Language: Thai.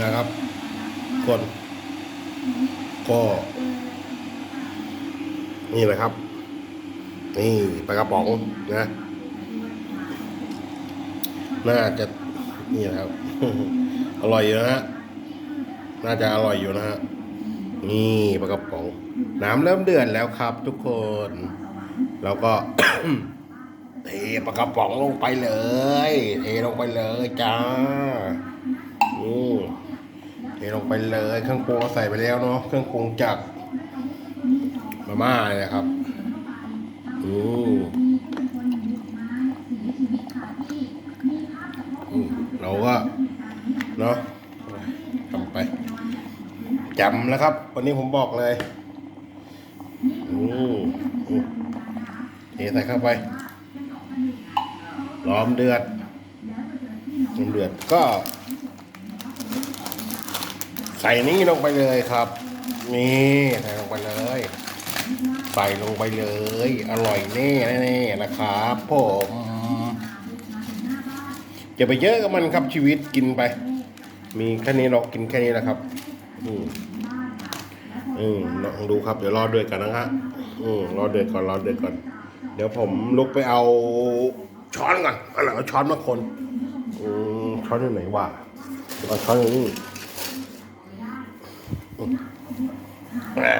นะครับคนก็นี่แหละครับ นี่ปลากระป๋องนะ น่าจะนี่นครับ อร่อยอยู่นะฮะน่าจะอร่อยอยู่นะฮะนี่ปลากระป๋อง น้ำเริ่มเดือดแล้วครับ ทุกคน แล้วก็เทปลากระป๋องลงไปเลย เทลงไปเลยจ้า ลงไปเลยเครื่องปรุงเราใส่ไปแล้วเนาะเครื่องปรุงจากมาม่าเลยนะครับอืมอืมเราก็เนาะทำไปจำแล้วครับ วันนี้ผมบอกเลยอืมอืมเทใส่เข้าไปล้อมเดือดล้อมเดือดก็ ส่นี่ลงไปเลยครับ นี่ใส่ลงไปเลย ใส่ลงไปเลย อร่อยแน่แน่ๆนะครับผมอย่าไปเยอะกับมันครับชีวิตกินไป มีแค่นี้เรากินแค่นี้แหละครับ อืมอืมลองดูครับ เดี๋ยวรอเดือดกันนะฮะอืมรอเดือดก่อนรอเดือดก่อน เดี๋ยวผมลุกไปเอาช้อนก่อนอะไรเอาช้อนมาคน อืมช้อนอยู่ไหนวะเอาช้อนอยู่นี่ อืมอะ